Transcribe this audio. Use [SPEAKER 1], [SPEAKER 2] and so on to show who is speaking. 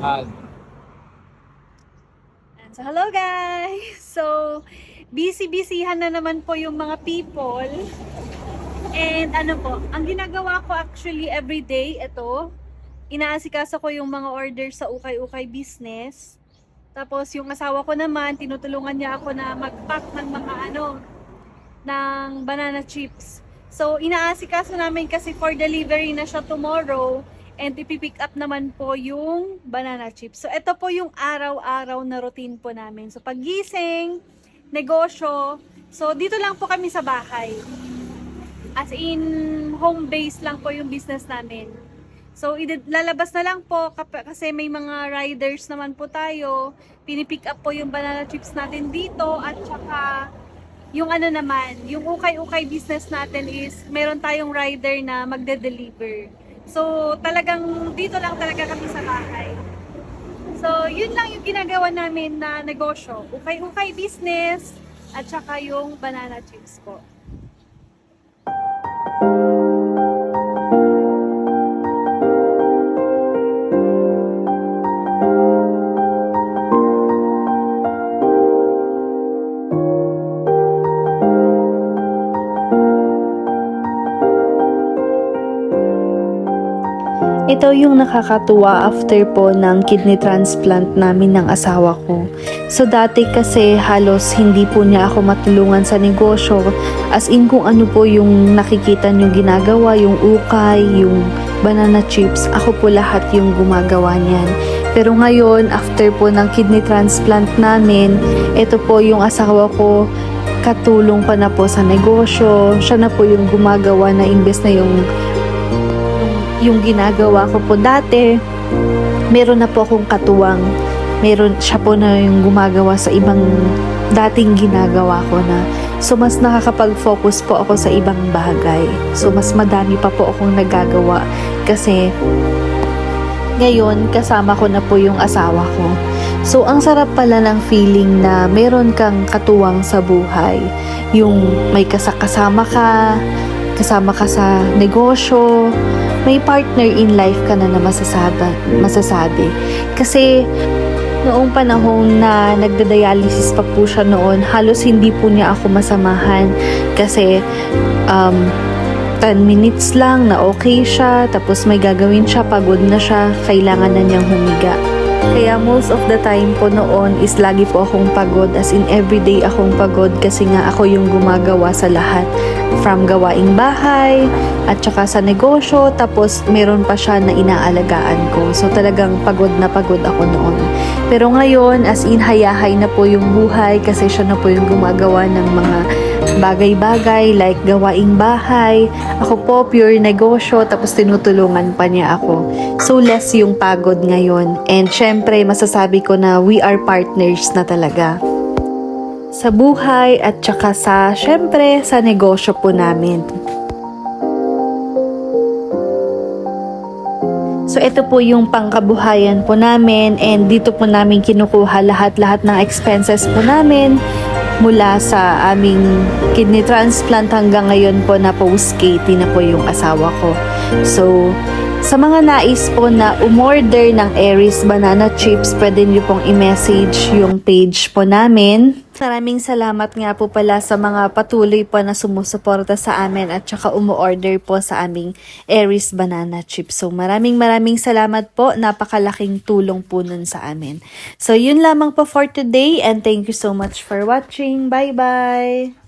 [SPEAKER 1] Ah,
[SPEAKER 2] So, hello guys! So, busy-busyhan na naman po yung mga people. And ano po, ang ginagawa ko actually everyday, ito, inaasikaso ko yung mga orders sa ukay-ukay business. Tapos yung asawa ko naman, tinutulungan niya ako na mag-pack ng mga ano, ng banana chips. So, inaasikaso namin kasi for delivery na siya tomorrow and ipipick up naman po yung banana chips. So, ito po yung araw-araw na routine po namin. So, pagising, negosyo. So, dito lang po kami sa bahay. As in, home base lang po yung business namin. So, lalabas na lang po kasi may mga riders naman po tayo. Pinipick up po yung banana chips natin dito at saka yung ano naman, yung ukay-ukay business natin is meron tayong rider na magde-deliver. So, talagang dito lang talaga kami sa bahay. So, yun lang yung ginagawa namin na negosyo. Ukay-ukay business at saka yung banana chips po.
[SPEAKER 3] Ito yung nakakatuwa after po ng kidney transplant namin ng asawa ko. So dati kasi halos hindi po niya ako matulungan sa negosyo as in kung ano po yung nakikita niyo ginagawa, yung ukay, yung banana chips, ako po lahat yung gumagawa niyan. Pero ngayon, after po ng kidney transplant namin, ito po yung asawa ko, katulong pa na po sa negosyo. Siya na po yung gumagawa na imbes na yung yung ginagawa ko po dati, meron na po akong katuwang. Meron siya po na yung gumagawa sa ibang dating ginagawa ko na. So, mas nakakapag-focus po ako sa ibang bagay. So, mas madami pa po akong nagagawa. Kasi, ngayon, kasama ko na po yung asawa ko. So, ang sarap pala ng feeling na meron kang katuwang sa buhay. Yung may kasakasama ka, kasama ka sa negosyo, may partner in life ka na na masasabi, masasabi. Kasi noong panahon na nagda-dialysis pa po siya noon, halos hindi po niya ako masamahan kasi um, 10 minutes lang na okay siya, tapos may gagawin siya, pagod na siya, kailangan na niyang humiga. Kaya most of the time po noon is lagi po akong pagod as in everyday akong pagod kasi nga ako yung gumagawa sa lahat from gawaing bahay at saka sa negosyo tapos meron pa siya na inaalagaan ko. So talagang pagod na pagod ako noon. Pero ngayon as in hayahay na po yung buhay kasi siya na po yung gumagawa ng mga bagay-bagay like gawaing bahay. Ako po pure negosyo tapos tinutulungan pa niya ako. So less yung pagod ngayon. And syempre masasabi ko na we are partners na talaga. Sa buhay at saka sa syempre sa negosyo po namin. So ito po yung pangkabuhayan po namin and dito po namin kinukuha lahat-lahat ng expenses po namin mula sa aming kidney transplant hanggang ngayon po na post-KT na po yung asawa ko. So, sa mga nais po na umorder ng Aries Banana Chips, pwede niyo pong i-message yung page po namin. Maraming salamat nga po pala sa mga patuloy po na sumusuporta sa amin at saka umu-order po sa aming Aries Banana Chips. So maraming maraming salamat po. Napakalaking tulong po nun sa amin. So yun lamang po for today and thank you so much for watching. Bye-bye!